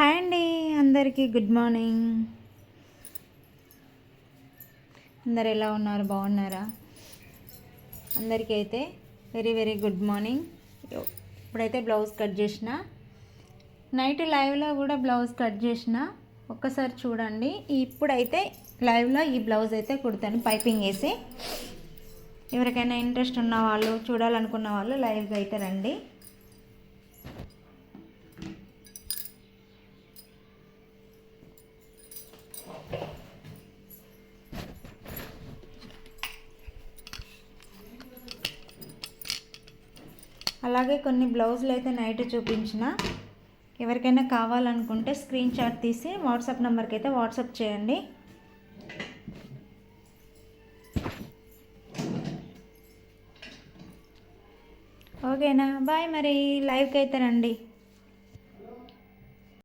Hi అండి అందరికీ good morning. అందరు ఎలా ఉన్నారు? బాగున్నారా? అందరికీ అయితే వెరీ వెరీ గుడ్ మార్నింగ్. ఇప్పుడైతే బ్లౌజ్ కట్ చేసిన. నైట్ లైవ్లో కూడా బ్లౌజ్ కట్ చేసిన. ఒక్కసారి చూడండి. ఇప్పుడైతే లైవ్లో ఈ బ్లౌజ్ అయితే కుడతాను పైపింగ్ వేసి. ఎవరికైనా ఇంట్రెస్ట్ ఉన్న వాళ్ళు చూడాలనుకున్న వాళ్ళు లైవ్గా అయితే రండి. అలాగే కొన్ని బ్లౌజులు అయితే నైట్ చూపించిన. ఎవరికైనా కావాలనుకుంటే స్క్రీన్ షాట్ తీసి వాట్సాప్ నెంబర్కి అయితే వాట్సాప్ చేయండి. ఓకేనా? బాయ్ మరి. లైవ్కి అయితే రండి.